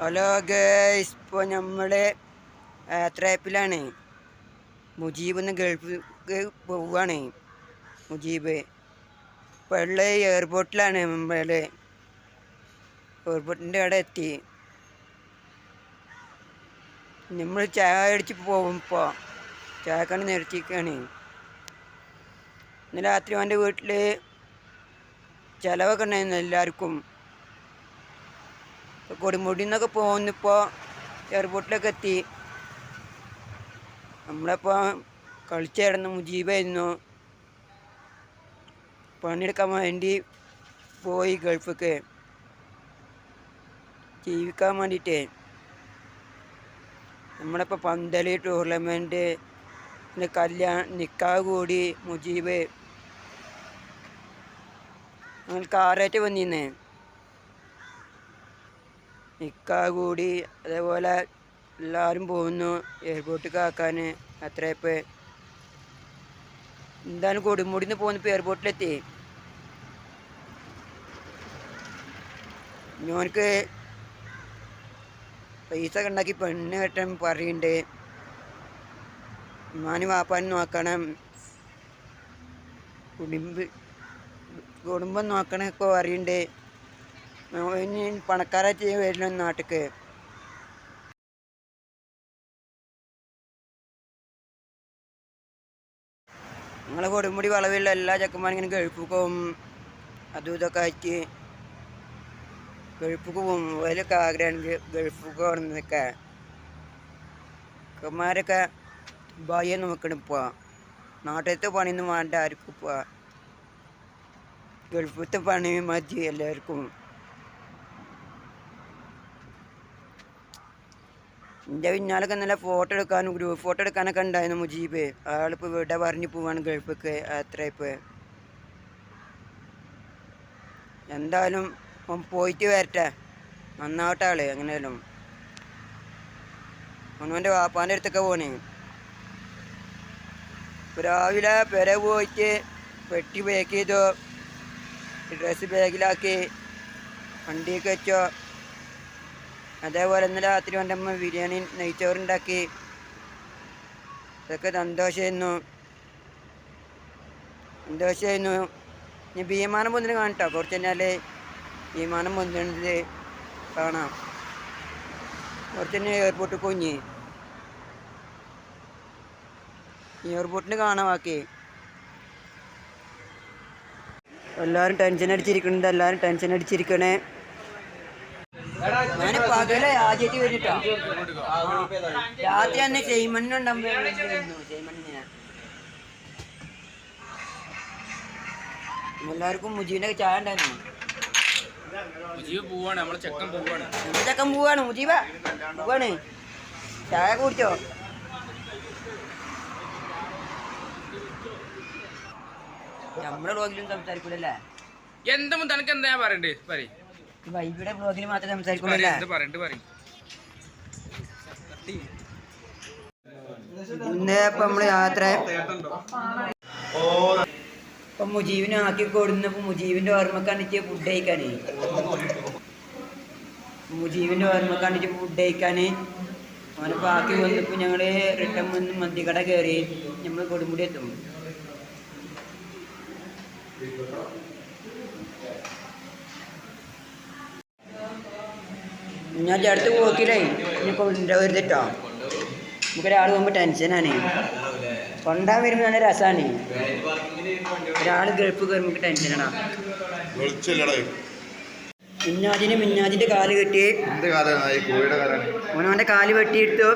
Hello guys ഇപ്പോൾ നമ്മൾ യാത്രയപ്പിലാണ് മുജീബ് എന്ന് ഗൾഫ് പോവുകയാണ് മുജീബ്. ഇപ്പോൾ ഉള്ള എയർപോർട്ടിലാണ് നമ്മൾ എയർപോർട്ടിന്റെ അവിടെ എത്തി. നമ്മൾ ചായ അടിച്ച് പോകും ഇപ്പോൾ ചായക്കാണ് നിർത്തിക്കാണ്. ഇന്ന് രാത്രി അവന്റെ വീട്ടിൽ ചിലവൊക്കെ ഉണ്ടായിരുന്നു എല്ലാവർക്കും കൊടുമുടി നിന്നൊക്കെ പോകുന്നിപ്പോൾ എയർപോർട്ടിലൊക്കെ എത്തി നമ്മളിപ്പോൾ കളിച്ചായിരുന്നു മുജീബായിരുന്നു. പണിയെടുക്കാൻ വേണ്ടി പോയി ഗൾഫിക്ക്. ജീവിക്കാൻ വേണ്ടിയിട്ട് നമ്മളിപ്പോൾ പന്തലി ടൂർണമെന്റ് പിന്നെ കല്യാണം നിക്കാ കൂടി മുജീബ്. അങ്ങനെ കാറായിട്ട് വന്നിരുന്നേ നിക്കാഹ് കൂടി അതേപോലെ എല്ലാവരും പോകുന്നു എയർപോർട്ടിൽ ആക്കാൻ അത്രയപ്പോൾ എന്താണ് കൊടുമുടിന്ന് പോകുന്നപ്പോൾ എയർപോർട്ടിലെത്തി ഞാനക്ക് പൈസ കണ്ടാക്കി പെണ്ണ് കെട്ടാൻ പറയുന്നുണ്ട് ഉമ്മാനും വാപ്പാനും നോക്കണം. കുടുംബ കുടുംബം നോക്കണമൊക്കെ പറയുന്നുണ്ട് ഇനി പണക്കാരായിട്ട് വരണം നാട്ടിക്ക്. നിങ്ങളെ കൊടുമുടി വളവിലുള്ള എല്ലാ ചെക്കന്മാരും ഇങ്ങനെ പോകും അതും ഇതൊക്കെ ആയിട്ട് ഗൾഫിൽ പോകും അതിലൊക്കെ ആഗ്രഹമാണ് ഗൾഫിൽ പോകണമെന്നൊക്കെ ചെക്കന്മാരൊക്കെ ഭാര്യ നോക്കണം ഇപ്പോൾ നാട്ടിലത്തെ പണിയൊന്നും വേണ്ട ആർക്കും ഇപ്പോൾ ഗൾഫിലത്തെ പണി മതി എല്ലാവർക്കും. എന്റെ പിന്നാലൊക്കെ നല്ല ഫോട്ടോ എടുക്കാനും ഗ്രൂപ്പ് ഫോട്ടോ എടുക്കാനൊക്കെ ഉണ്ടായിരുന്നു മുജീബ്. ആളിപ്പോൾ ഇവിടെ പറഞ്ഞു പോവാണ് ഗൾഫിക്ക് അത്ര ഇപ്പോൾ എന്തായാലും അവൻ പോയിട്ട് വരട്ടെ. നന്നാവട്ടെ ആൾ എങ്ങനെയാലും അവനവന്റെ വാപ്പാന്റെ അടുത്തൊക്കെ പോണേ. രാവിലെ പെര പോയിട്ട് പെട്ടി പാക്ക് ചെയ്തു. ഡ്രസ്സ് ബാഗിലാക്കി വണ്ടിയൊക്കെ വെച്ചോ. അതേപോലെ ഇന്നലെ രാത്രി എന്റെ അമ്മ ബിരിയാണി നെയ്ച്ചോറുണ്ടാക്കി. ഇതൊക്കെ സന്തോഷമായിരുന്നു സന്തോഷമായിരുന്നു ഇനി വിമാനം പൊന്നിന് കാണട്ടോ. കുറച്ച് കഴിഞ്ഞാൽ വിമാനം പൊന്നുന്നത് കാണാം. കുറച്ച് തന്നെ എയർപോർട്ടിൽ കുഞ്ഞ് എയർപോർട്ടിന് കാണാം ബാക്കി. എല്ലാവരും ടെൻഷൻ അടിച്ചിരിക്കുന്നുണ്ട് എല്ലാവരും ടെൻഷൻ അടിച്ചിരിക്കണേ. ഞാൻ പകലെ ആദ്യമായിട്ട് വരിട്ടോ രാത്രി തന്നെ ചെയ്മണ്ണുണ്ടാകുന്നു ചെയ്മണ്ണിനെ എല്ലാവർക്കും മുജീബിന്റെ ചായ ഉണ്ടായിരുന്നു. മുജീബ് പോവാണ് നമ്മളെ ചെക്കൻ പോവാണ്. നമ്മുടെ ചക്കൻ പോവാണ് മുജീബ. പോവാണ്. ചായ കുടിച്ചോ? നമ്മുടെ റോഗിലും സംസാരിക്കൂലല്ലേ? എന്തും തനക്ക് എന്താ പറയണ്ടേ? പറ വൈബിയുടെ ബ്ലോഗിൽ മാത്രമേ പറ ഇന്ന് ഇപ്പൊ നമ്മൾ യാത്ര ഇപ്പൊ മുജീബിനെ ആക്കി കൊടുന്നപ്പോ മുജീബിന്റെ ഓർമ്മ കണ്ടിട്ട് ഫുഡ് കഴിക്കാനേ. മുജീബിന്റെ ഓർമ്മ കണ്ടിട്ട് ഫുഡ് കഴിക്കാന്. അവനിപ്പോ ആക്കി വന്നപ്പോ ഞങ്ങൾ റിട്ടേൺ വന്ന് മന്തിക്കട കയറി ഞമ്മൾ കൊടുമുടി എത്തും. ഞാൻ അടുത്ത് പോക്കില്ലേ? ഇനി കൊണ്ടുവരുത് കേട്ടോ നമുക്ക് ഒരാൾ പോകുമ്പോൾ ടെൻഷനാണ് കൊണ്ടാൻ വരുമ്പോൾ നല്ല രസമാണ് ഒരാൾ ഗൾഫ് കയറുമ്പോൾ ടെൻഷനാണ് മിന്നാജിന് മിന്നാജിന്റെ കാൽ കെട്ടി. ഓനോന്റെ കാൽ വെട്ടിയെടുത്തു.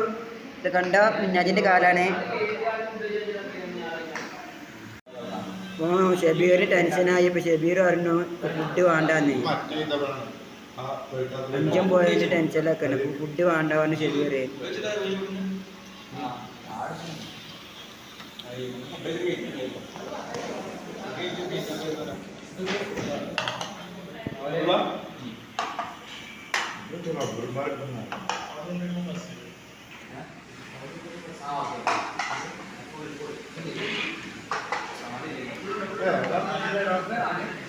ഇത് കണ്ട? മിന്നാജിന്റെ കാലാണ്. ഓ ഷബീർ ടെൻഷനായി ഇപ്പൊ ഷബീർ പറഞ്ഞു ഫുഡ് വേണ്ടാന്ന്. അഞ്ചം പോയതിന്റെ ടെൻഷനിലൊക്കെയാണ് ഇപ്പൊ ഫുഡ് വേണ്ട പറഞ്ഞു ഷബീർ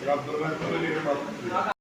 റബ്ബർ